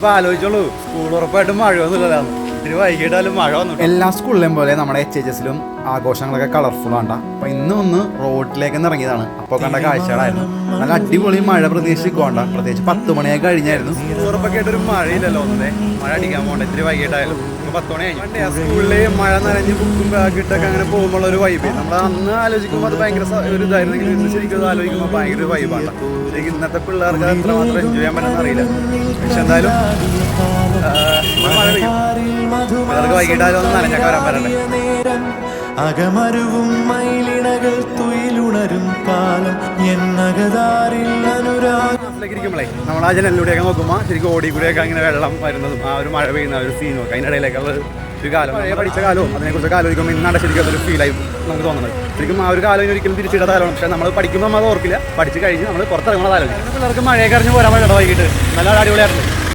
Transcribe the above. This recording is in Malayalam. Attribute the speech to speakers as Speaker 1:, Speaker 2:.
Speaker 1: ഇപ്പൊ ആലോചിച്ചോളൂ. സ്കൂൾ ഉറപ്പായിട്ടും മഴ ഒന്നുമില്ലതാണ് ഇത്തിരി വൈകിട്ടാലും മഴ വന്നു
Speaker 2: എല്ലാ സ്കൂളിലെയും പോലെ നമ്മുടെ എച്ച് എച്ച് എസിലും ആഘോഷങ്ങളൊക്കെ കളർഫുൾ ആണ്ട അപ്പൊ ഇന്ന് ഒന്ന് റോഡിലേക്ക് ഇറങ്ങിയതാണ്. അപ്പോൾ കണ്ട കാഴ്ചകളായിരുന്നു. നല്ല അടിപൊളി മഴ പ്രതീക്ഷിക്കോണ്ട പ്രത്യേകിച്ച് പത്ത് മണിയൊക്കെ കഴിഞ്ഞായിരുന്നു.
Speaker 1: ഉറപ്പൊക്കെ ഒരു മഴയില്ലല്ലോ ഒന്നേ. മഴ അടിക്കാൻ പോകണ്ട. ഇത്തിരി വൈകിട്ടായാലും. പത്ത് മണി കഴിഞ്ഞു. പണ്ടേ മഴ നനഞ്ഞ് ബുക്കും ബാഗിട്ടൊക്കെ അങ്ങനെ പോകുമ്പോൾ ഒരു വൈബ് നമ്മൾ അന്ന് ആലോചിക്കുമ്പോൾ അത് ഭയങ്കര ഒരു ഇതായിരുന്നെങ്കിൽ ഇന്ന് ശരിക്കും ആലോചിക്കുമ്പോൾ ഭയങ്കര വൈബാണ് ശരിക്കും ഇന്നത്തെ പിള്ളേർക്ക് അത് എത്രമാത്രം എൻജോയ് ചെയ്യാൻ പറ്റുന്ന അറിയില്ല. പക്ഷെ എന്തായാലും മഴ പെയ്യും. വൈകിട്ടായാലും നനഞ്ഞൊക്കെ വരാൻ
Speaker 3: അകമരുവും മയിലിണകൾ തുയിലുണരും കാലം എന്നകതാരിൽ അനുരാഗം.
Speaker 1: ക്ലാസ്സിലേക്ക് ഇരിക്കുമ്പോഴേ നമ്മൾ ആ ജനലിലൂടെയൊക്കെ നോക്കുമ്പോൾ ശരിക്കും ഓടി കൂടിയൊക്കെ അങ്ങനെ വെള്ളം വരുന്നതും ആ ഒരു മഴ പെയ്യുന്ന ഒരു സീനും ഒക്കെ അതിന്റെ ഇടയിലേക്കുള്ള ഒരു കാലം. പഠിച്ച കാലവും അതിനെക്കുറിച്ച് ആലോചിക്കുമ്പോൾ ഇന്നാണ് ശരിക്കും അതൊരു ഫീലായി നമുക്ക് തോന്നുന്നത്. ശരിക്കും ആ ഒരു കാലം ഒരിക്കലും തിരിച്ചിടാത്ത കാലമാണ് പക്ഷേ നമ്മൾ പഠിക്കുമ്പോൾ നമ്മൾ ഓർക്കില്ല പഠിച്ച് കഴിഞ്ഞ് നമ്മൾ പുറത്തിറങ്ങുന്ന ആലോചിക്കും. പിള്ളേർക്ക് മഴയൊക്കെ അറിഞ്ഞ് പോരാൻ പറ്റണം വൈകിട്ട്. നല്ല അടിപൊളിയായിരുന്നു